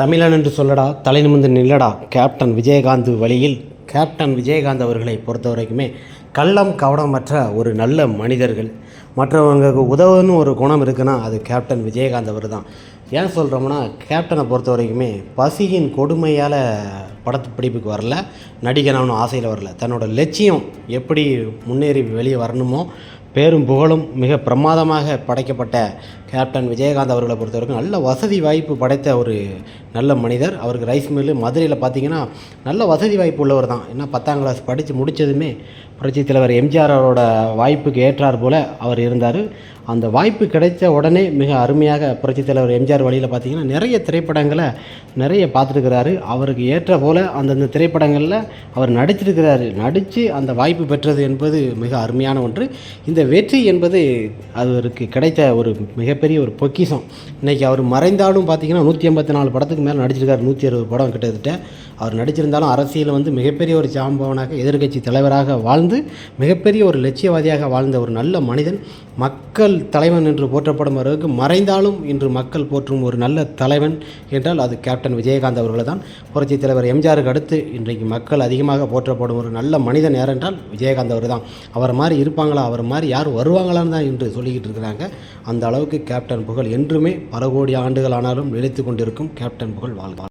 தமிழன் என்று சொல்லடா தலை நிமிர்ந்து நில்லடா கேப்டன் விஜயகாந்த் வழியில். கேப்டன் விஜயகாந்த் அவர்களை பொறுத்த வரைக்குமே கள்ளம் கவனமற்ற ஒரு நல்ல மனிதர்கள். மற்றவங்களுக்கு உதவுன்னு ஒரு குணம் இருக்குன்னா அது கேப்டன் விஜயகாந்த் அவர் தான் ஏன் சொல்கிறோம்னா கேப்டனை பொறுத்த வரைக்குமே பசியின் கொடுமையால் படத்து பிடிப்புக்கு வரல நடிகனான்னு ஆசையில் வரல. தன்னோட லட்சியம் எப்படி முன்னேறி வெளியே வரணுமோ பேரும் புகழும் மிக பிரமாதமாக படைக்கப்பட்ட கேப்டன் விஜயகாந்த் அவர்களை பொறுத்த வரைக்கும் நல்ல வசதி வாய்ப்பு படைத்த ஒரு நல்ல மனிதர். அவருக்கு ரைஸ் மில்லு மதுரையில் பார்த்திங்கன்னா நல்ல வசதி வாய்ப்பு உள்ளவர் தான். ஏன்னா பத்தாம் கிளாஸ் படித்து முடித்ததுமே புரட்சித் தலைவர் எம்ஜிஆர் அவரோட வாய்ப்புக்கு ஏற்றார் போல் அவர் இருந்தார். அந்த வாய்ப்பு கிடைத்த உடனே மிக அருமையாக புரட்சித் தலைவர் எம்ஜிஆர் வழியில் பார்த்தீங்கன்னா நிறைய திரைப்படங்களை நிறைய பார்த்துருக்கிறாரு. அவருக்கு ஏற்ற போல் அந்தந்த திரைப்படங்களில் அவர் நடிச்சிருக்கிறாரு. நடித்து அந்த வாய்ப்பு பெற்றது என்பது மிக அருமையான ஒன்று. இந்த வெற்றி என்பது அவருக்கு கிடைத்த ஒரு மிகப்பெரிய ஒரு பொக்கிஷம். இன்றைக்கி அவர் மறைந்தாலும் பார்த்தீங்கன்னா நூற்றி ஐம்பத்தி நாலு படத்துக்கு மேலே நடிச்சிருக்காரு. நூற்றி அறுபது படம் கிட்டத்தட்ட. அவர் நடிச்சிருந்தாலும் அரசியல் வந்து மிகப்பெரிய ஒரு ஜாம்பவனாக எதிர்க்கட்சி தலைவராக வாழ்ந்து வந்து மிகப்பெரிய ஒரு லட்சியவாதியாக வாழ்ந்த ஒரு நல்ல மனிதன் மக்கள் தலைவன் என்று போற்றப்படும் அளவுக்கு மறைந்தாலும் இன்று மக்கள் போற்றும் ஒரு நல்ல தலைவன் என்றால் அது கேப்டன் விஜயகாந்த் அவர்கள் தான் புரட்சி தலைவர் எம்ஜிஆருக்கு அடுத்து இன்றைக்கு மக்கள் அதிகமாக போற்றப்படும் ஒரு நல்ல மனிதன் யார் என்றால் விஜயகாந்த் அவர் தான் அவர் மாதிரி இருப்பாங்களா? அவர் மாதிரி யார் வருவாங்களான்னு தான் இன்று சொல்லிக்கிட்டு இருக்கிறாங்க. அந்த அளவுக்கு கேப்டன் புகழ் என்றுமே பல கோடி ஆண்டுகள் ஆனாலும் நிலைத்து கொண்டிருக்கும் கேப்டன் புகழ் வாழ்வார்.